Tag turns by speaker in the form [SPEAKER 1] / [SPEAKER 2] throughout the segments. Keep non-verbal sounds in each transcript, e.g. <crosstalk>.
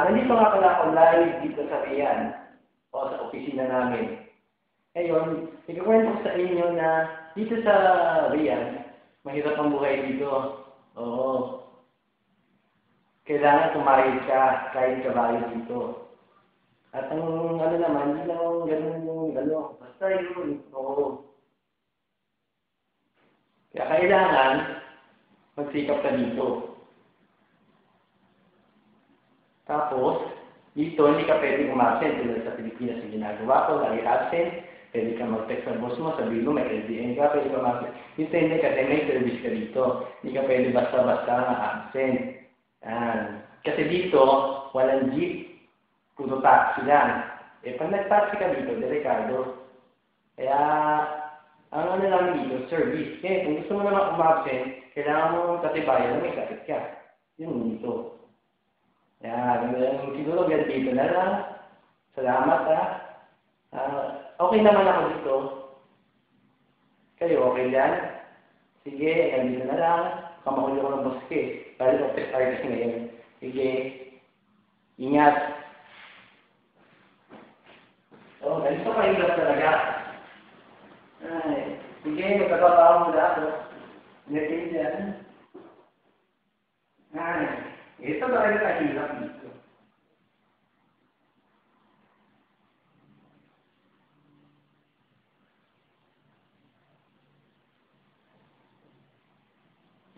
[SPEAKER 1] Ah, nandito nga pala ako live dito sa Rian o sa opisina namin. Ngayon, ikukwento ko sa inyo na dito sa Rian, mahirap ang buhay dito. Oo. Kailangan tumayod ka kahit kabayo dito. At ang ano naman, hindi lang ganun yung ano, basta yun. Oo. Kaya kailangan magsikap ka dito. Tapos, dito hindi ka pwedeng umabsent tulad sa Pilipinas yung ginagawa ko, lagi absent. Pwede ka mag-text sa boss mo, sabihin mo may LDN ka, pwede ka mag Dito hindi kasi may service ka dito. Hindi ka pwede basta-basta na absent. Yan. Kasi dito, walang jeep. Puro taxi lang. Eh, pag nag-taxi ka dito, delikado. Kaya, ang ano lang dito, service. Kaya kung gusto mo naman umabsent, kailangan mo katibayan may sakit ka. Yun dito. Yung siguro yan dito na lang. Salamat ha. Ah, okay naman ako dito. Kayo, okay yan? Sige, yan dito na lang. Kamakulo ko ng eh. Dahil office artist <laughs> ngayon. Sige, ingat. Oh, ganito ka hirap talaga. Ay, sige, magkakabawa mo na ako. Ngayon yan. Ay, ito talaga kahirap dito.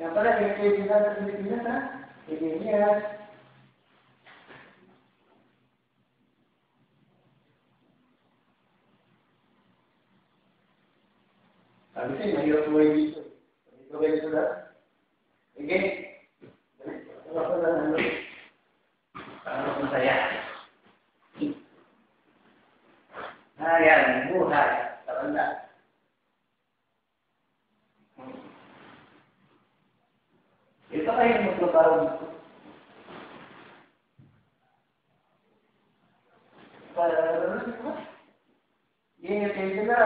[SPEAKER 1] Yan pala, yung kaibigan sa Pilipinas, ha? Kaibigan. Sabi sa'yo, mahirap buhay dito. Dito kayo sila. Sige. Ano ko lang, ano? Ano Taranda. Ito kayo magtrabaho dito. Para, kayo sila.